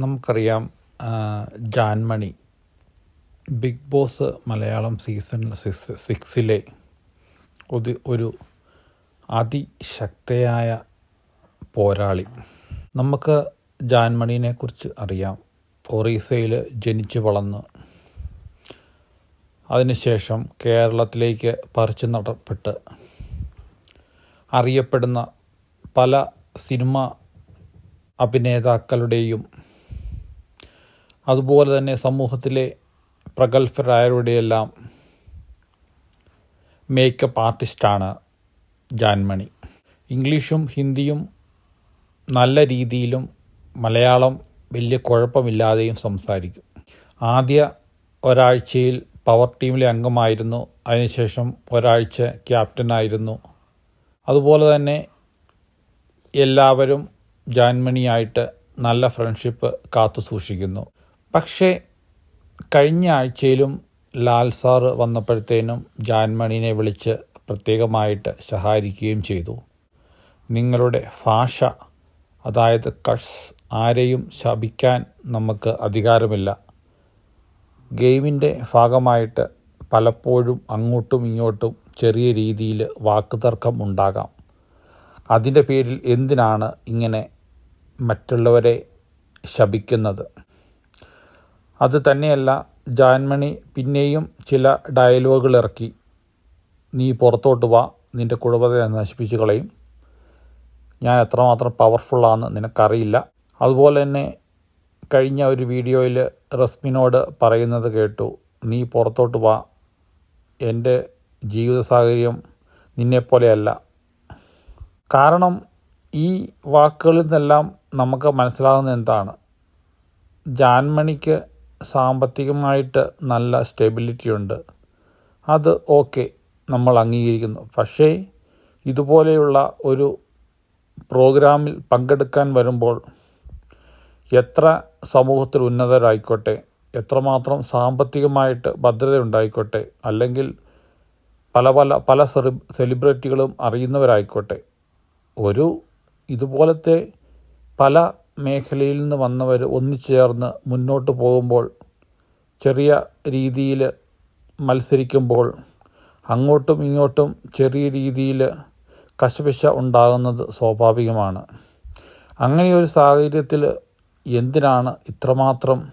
നമുക്കറിയാം Janmani Bigg Boss Malayalam season six സിക്സിലെ ഒരു ഒരു അതിശക്തയായ പോരാളി. നമുക്ക് ജാൻമണിനെക്കുറിച്ച് അറിയാം. ഒറീസയിൽ ജനിച്ചു വളർന്ന്. അതിനുശേഷം കേരളത്തിലേക്ക് പറിച്ചു നടപ്പെട്ട് അറിയപ്പെടുന്ന പല സിനിമ അഭിനേതാക്കളുടെയും അതുപോലെ തന്നെ സമൂഹത്തിലെ പ്രഗത്ഭരായവരുടെയെല്ലാം മേക്കപ്പ് ആർട്ടിസ്റ്റാണ് ജാൻമണി. ഇംഗ്ലീഷും ഹിന്ദിയും നല്ല രീതിയിലും മലയാളം വലിയ കുഴപ്പമില്ലാതെയും സംസാരിക്കും. ആദ്യ ഒരാഴ്ചയിൽ പവർ ടീമിലെ അംഗമായിരുന്നു. അതിനുശേഷം ഒരാഴ്ച ക്യാപ്റ്റനായിരുന്നു അതുപോലെ തന്നെ എല്ലാവരും ജാൻമണിയായിട്ട് നല്ല ഫ്രണ്ട്ഷിപ്പ് കാത്തു സൂക്ഷിക്കുന്നു പക്ഷേ കഴിഞ്ഞ ആഴ്ചയിലും ലാൽ സാറ് വന്നപ്പോഴത്തേനും ജാൻമണീനെ വിളിച്ച് പ്രത്യേകമായിട്ട് സഹായിക്കുകയും ചെയ്തു. നിങ്ങളുടെ ഭാഷ അതായത് കഷ് ആരെയും ശപിക്കാൻ നമുക്ക് അധികാരമില്ല. ഗെയിമിന്റെ ഭാഗമായിട്ട് പലപ്പോഴും അങ്ങോട്ടും ഇങ്ങോട്ടും ചെറിയ രീതിയിൽ വാക്കുതർക്കം ഉണ്ടാകാം. അതിന്റെ പേരിൽ എന്തിനാണ് ഇങ്ങനെ മറ്റുള്ളവരെ ശപിക്കുന്നത്? അത് തന്നെയല്ല ജാൻമണി പിന്നെയും ചില ഡയലോഗുകൾ ഇറക്കി നീ പുറത്തോട്ട് വാ നിന്റെ കുടുംബത്തെ നശിപ്പിച്ച് കളയും. ഞാൻ എത്രമാത്രം പവർഫുള്ളാണെന്ന് നിനക്കറിയില്ല. അതുപോലെ തന്നെ കഴിഞ്ഞ ഒരു വീഡിയോയിൽ റസ്മിനോട് പറയുന്നത് കേട്ടു നീ പുറത്തോട്ട് വാ. എന്റെ ജീവിത സാഹചര്യം നിന്നെപ്പോലെയല്ല. കാരണം ഈ വാക്കുകളിൽ നിന്നെല്ലാം നമുക്ക് മനസ്സിലാകുന്ന എന്താണ്? ജാൻമണിക്ക് സാമ്പത്തികമായിട്ട് നല്ല സ്റ്റെബിലിറ്റി ഉണ്ട്. അത് ഓക്കെ നമ്മൾ അംഗീകരിക്കുന്നു. പക്ഷേ ഇതുപോലെയുള്ള ഒരു പ്രോഗ്രാമിൽ പങ്കെടുക്കാൻ വരുമ്പോൾ എത്ര സമൂഹത്തിൽ ഉന്നതരായിക്കോട്ടെ എത്രമാത്രം സാമ്പത്തികമായിട്ട് ഭദ്രത ഉണ്ടായിക്കോട്ടെ അല്ലെങ്കിൽ പല പല പല സെറി സെലിബ്രിറ്റികളും അറിയുന്നവരായിക്കോട്ടെ ഒരു ഇതുപോലത്തെ പല മേഖലയിൽ നിന്ന് വന്നവർ ഒന്നിച്ചേർന്ന് മുന്നോട്ട് പോകുമ്പോൾ ചെറിയ രീതിയിൽ മത്സരിക്കുമ്പോൾ അങ്ങോട്ടും ഇങ്ങോട്ടും ചെറിയ രീതിയിൽ കശപിശ ഉണ്ടാകുന്നത് സ്വാഭാവികമാണ്. അങ്ങനെ ഒരു സാഹചര്യത്തിൽ എന്തിനാണ് ഇത്രമാത്രം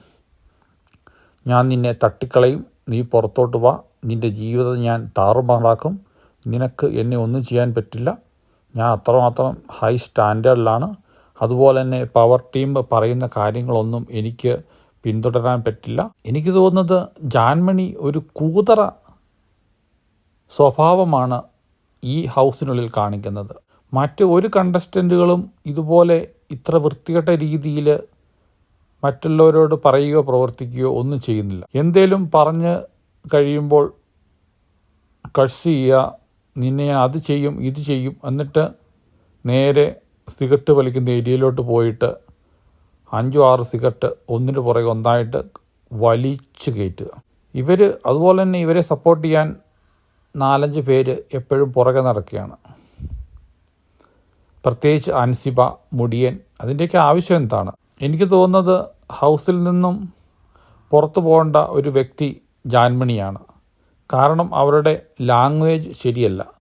ഞാൻ നിന്നെ തട്ടിക്കളയും? നീ പുറത്തോട്ട് വാ. നിന്റെ ജീവിതം ഞാൻ താറുമാറാക്കും. നിനക്ക് എന്നെ ഒന്നും ചെയ്യാൻ പറ്റില്ല. ഞാൻ അത്രമാത്രം ഹൈ സ്റ്റാൻഡേർഡിലാണ്. അതുപോലെ തന്നെ പവർ ടീം പറയുന്ന കാര്യങ്ങളൊന്നും എനിക്ക് പിന്തുടരാൻ പറ്റില്ല. എനിക്ക് തോന്നുന്നത് ജാൻമണി ഒരു കൂതറ സ്വഭാവമാണ് ഈ ഹൗസിനുള്ളിൽ കാണിക്കുന്നത്. മറ്റ് ഒരു കണ്ടസ്റ്റന്റുകളും ഇതുപോലെ ഇത്ര വൃത്തികെട്ട രീതിയിൽ മറ്റുള്ളവരോട് പറയുകയോ പ്രവർത്തിക്കുകയോ ഒന്നും ചെയ്യുന്നില്ല. എന്തേലും പറഞ്ഞ് കഴിയുമ്പോൾ കഴ്സ് ചെയ്യുക നിന്നെ അത് ചെയ്യും ഇത് ചെയ്യും എന്നിട്ട് നേരെ സിഗരറ്റ് വലിക്കുന്ന ഏരിയയിലോട്ട് പോയിട്ട് അഞ്ചോ ആറ് സിഗരറ്റ് ഒന്നിന് പുറകെ ഒന്നായിട്ട് വലിച്ചു കയറ്റുക. ഇവർ അതുപോലെ തന്നെ ഇവരെ സപ്പോർട്ട് ചെയ്യാൻ നാലഞ്ച് പേര് എപ്പോഴും പുറകെ നടക്കുകയാണ്. പ്രത്യേകിച്ച് അൻസിബ മുടിയൻ അതിന്റെയൊക്കെ ആവശ്യം എന്താണ്? എനിക്ക് തോന്നുന്നത് ഹൗസിൽ നിന്നും പുറത്തു പോകേണ്ട ഒരു വ്യക്തി ജാൻമണിയാണ്. കാരണം അവരുടെ ലാംഗ്വേജ് ശരിയല്ല.